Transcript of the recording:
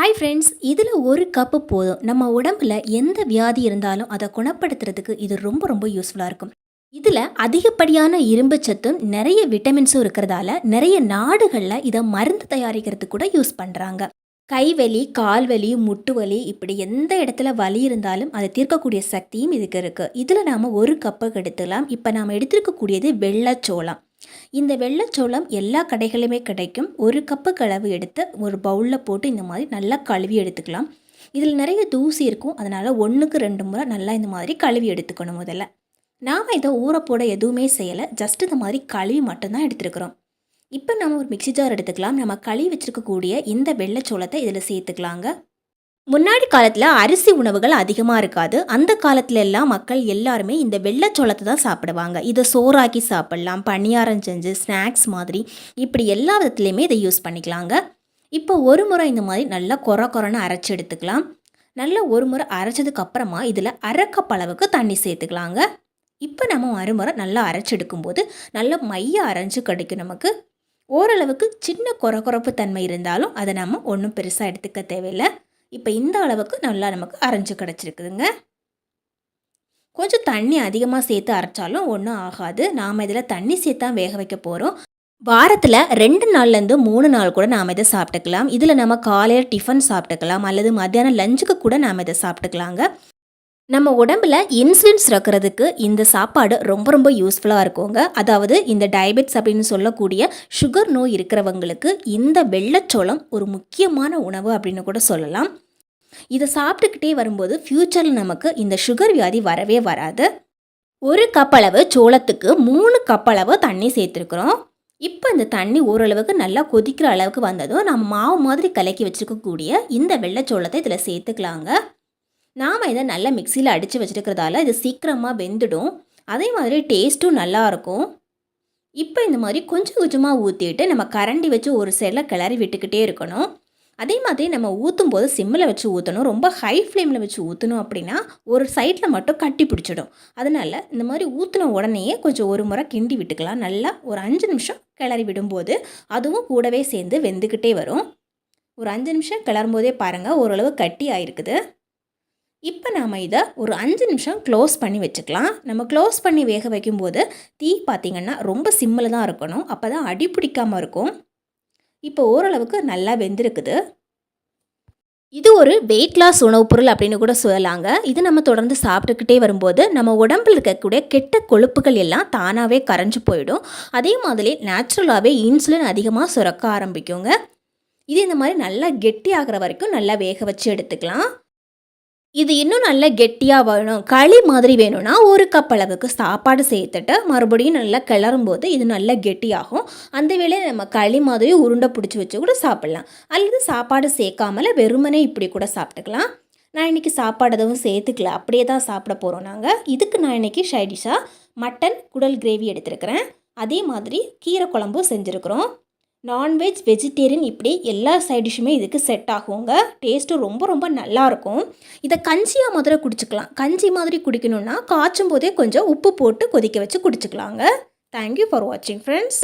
Hi friends இதில் ஒரு cup போதும். நம்ம உடம்புல எந்த வியாதி இருந்தாலும் அதை குணப்படுத்துறதுக்கு இது ரொம்ப ரொம்ப யூஸ்ஃபுல்லாக இருக்கும். இதில் அதிகப்படியான இரும்பு சத்தும் நிறைய விட்டமின்ஸும் இருக்கிறதால நிறைய நாடுகளில் இதை மருந்து தயாரிக்கிறதுக்கு கூட யூஸ் பண்ணுறாங்க கைவலி கால்வலி முட்டு வலி இப்படி எந்த இடத்துல வலி இருந்தாலும் அதை தீர்க்கக்கூடிய சக்தியும் இதுக்கு இருக்குது இதில் நாம் ஒரு கப்பை எடுத்துக்கலாம். இப்போ நாம் எடுத்திருக்கக்கூடியது வெள்ளச்சோளம் இந்த வெள்ளைச்சோளம் எல்லா கடைகளையுமே கிடைக்கும். ஒரு கப்பு கலவு எடுத்து ஒரு பவுலில் போட்டு இந்த மாதிரி நல்லா கழுவி எடுத்துக்கலாம். இதில் நிறைய தூசி இருக்கும். அதனால் ஒன்றுக்கு ரெண்டு முறை நல்லா இந்த மாதிரி கழுவி எடுத்துக்கணும் முதல்ல. நாம் இதை ஊறப்போட எதுவுமே செய்யலை. ஜஸ்ட் இந்த மாதிரி கழுவி மட்டும்தான் எடுத்துருக்குறோம். இப்போ நம்ம ஒரு மிக்சி ஜார் எடுத்துக்கலாம். நம்ம கழுவி வச்சுருக்கக்கூடிய இந்த வெள்ளைச்சோளத்தை இதில் சேர்த்துக்கலாங்க. முன்னாடி காலத்தில் அரிசி உணவுகள் அதிகமாக இருக்காது. அந்த காலத்துல எல்லாம் மக்கள் எல்லாருமே இந்த வெள்ளைச்சோளத்தை தான் சாப்பிடுவாங்க. இதை சோறாக்கி சாப்பிட்லாம் பணியாரம் செஞ்சு ஸ்நாக்ஸ் மாதிரி. இப்படி எல்லா விதத்துலேயுமே இதை யூஸ் பண்ணிக்கலாங்க. இப்போ ஒரு முறை இந்த மாதிரி நல்லா கொர கொரன்னு அரைச்சி எடுத்துக்கலாம். நல்லா ஒரு முறை அரைச்சதுக்கு அப்புறமா இதில் அரைக்கப்பளவுக்கு தண்ணி சேர்த்துக்கலாங்க. இப்போ நம்ம மறுமுறை நல்லா அரைச்சி எடுக்கும்போது நல்ல மைய அரைஞ்சு கிடைக்கும் நமக்கு. ஓரளவுக்கு சின்ன குறக்குறப்பு தன்மை இருந்தாலும் அதை நம்ம ஒன்றும் பெருசாக எடுத்துக்க தேவையில்லை. இப்போ இந்த அளவுக்கு நல்லா நமக்கு அரைஞ்சு கிடச்சிருக்குதுங்க. கொஞ்சம் தண்ணி அதிகமாக சேர்த்து அரைச்சாலும் ஒன்றும் ஆகாது. நாம் இதில் தண்ணி சேர்த்தா வேக வைக்க போகிறோம் வாரத்தில் ரெண்டு நாள்லேருந்து மூணு நாள் கூட நாம் இதை சாப்பிட்டுக்கலாம். இதில் நம்ம காலையில் டிஃபன் சாப்பிட்டுக்கலாம். அல்லது மத்தியானம் லஞ்சுக்கு கூட நாம் இதை சாப்பிட்டுக்கலாங்க. நம்ம உடம்புல இன்சுலின் சுரக்கிறதுக்கு இந்த சாப்பாடு ரொம்ப ரொம்ப யூஸ்ஃபுல்லாக இருக்குங்க. அதாவது இந்த டயபெட்ஸ் அப்படின்னு சொல்லக்கூடிய சுகர் நோய் இருக்கிறவங்களுக்கு இந்த வெள்ளச்சோளம் ஒரு முக்கியமான உணவு அப்படின்னு கூட சொல்லலாம். இதை சாப்பிட்டுக்கிட்டே வரும்போது ஃப்யூச்சரில் நமக்கு இந்த சுகர் வியாதி வரவே வராது. ஒரு கப் அளவு சோளத்துக்கு மூணு கப் அளவு தண்ணி சேர்த்துருக்குறோம். இப்போ இந்த தண்ணி ஓரளவுக்கு நல்லா கொதிக்கிற அளவுக்கு வந்ததும் நம்ம மாவு மாதிரி கலக்கி வச்சுருக்கக்கூடிய இந்த வெள்ளைச்சோளத்தை இதில் சேர்த்துக்கலாங்க. நாம் இதை நல்லா மிக்சியில் அடித்து வச்சுருக்கிறதால இது சீக்கிரமாக வெந்துடும். அதே மாதிரி டேஸ்ட்டும் நல்லாயிருக்கும் இப்போ இந்த மாதிரி கொஞ்சம் கொஞ்சமாக ஊற்றிட்டு நம்ம கரண்டி வச்சு ஒரு சைடில் கிளறி விட்டுக்கிட்டே இருக்கணும். அதே மாதிரி நம்ம ஊற்றும் போது சிம்மில் வச்சு ஊற்றணும் ரொம்ப ஹை ஃப்ளேமில் வச்சு ஊற்றணும் அப்படின்னா ஒரு சைடில் மட்டும் கட்டி பிடிச்சிடும். அதனால் இந்த மாதிரி ஊற்றின உடனேயே கொஞ்சம் ஒரு முறை கிண்டி விட்டுக்கலாம். நல்லா ஒரு அஞ்சு நிமிஷம் கிளறி விடும்போது அதுவும் கூடவே சேர்ந்து வெந்துக்கிட்டே வரும். ஒரு அஞ்சு நிமிஷம் கிளறும்போதே பாருங்கள் ஓரளவு கட்டி ஆயிருக்குது. இப்போ நாம் இதை ஒரு அஞ்சு நிமிஷம் க்ளோஸ் பண்ணி வச்சுக்கலாம். நம்ம க்ளோஸ் பண்ணி வேக வைக்கும்போது தீ பார்த்திங்கன்னா ரொம்ப சிம்மில் தான் இருக்கணும். அப்போ தான் அடி பிடிக்காமல் இருக்கும். இப்போ ஓரளவுக்கு நல்லா வெந்திருக்குது. இது ஒரு வெயிட் லாஸ் உணவுப் பொருள் அப்படின்னு கூட சொல்லலாங்க. இது நம்ம தொடர்ந்து சாப்பிட்டுக்கிட்டே வரும்போது நம்ம உடம்பில் இருக்கக்கூடிய கெட்ட கொழுப்புகள் எல்லாம் தானாகவே கரைஞ்சு போயிடும். அதே மாதிரி நேச்சுரலாகவே இன்சுலின் அதிகமாக சுரக்க ஆரம்பிக்குங்க. இது இந்த மாதிரி நல்லா கெட்டி ஆகிற வரைக்கும் நல்லா வேக வச்சு எடுத்துக்கலாம். இது இன்னும் நல்லா கெட்டியாக வேணும். களி மாதிரி வேணும்னா ஒரு கப் அளவுக்கு சாப்பாடு சேர்த்துட்டு மறுபடியும் நல்லா கிளறும் போது இது நல்லா கெட்டியாகும். அந்த வேளையை நம்ம களி மாதிரி உருண்டை பிடிச்சி வச்சு கூட சாப்பிட்லாம். அல்லது சாப்பாடு சேர்க்காமல வெறுமனே இப்படி கூட சாப்பிட்டுக்கலாம். நான் இன்றைக்கி சாப்பாடு எதுவும் சேர்த்துக்கல. அப்படியே தான் சாப்பிட போகிறோம் நாங்கள் இதுக்கு நான் இன்றைக்கி ஷைடிஷாக மட்டன் குடல் கிரேவி எடுத்துருக்கிறேன். அதே மாதிரி கீரை குழம்பும் செஞ்சுருக்குறோம். நான்வெஜ் வெஜிடேரியன் இப்படி எல்லா சைடிஷுமே இதுக்கு செட் ஆகுங்க. டேஸ்ட்டு ரொம்ப ரொம்ப நல்லாயிருக்கும் இதை கஞ்சியாக முதல்ல குடிச்சிக்கலாம். கஞ்சி மாதிரி குடிக்கணுன்னா காய்ச்சும் போதே கொஞ்சம் உப்பு போட்டு கொதிக்க வச்சு குடிச்சிக்கலாங்க. தேங்க்யூ ஃபார் வாட்சிங் ஃப்ரெண்ட்ஸ்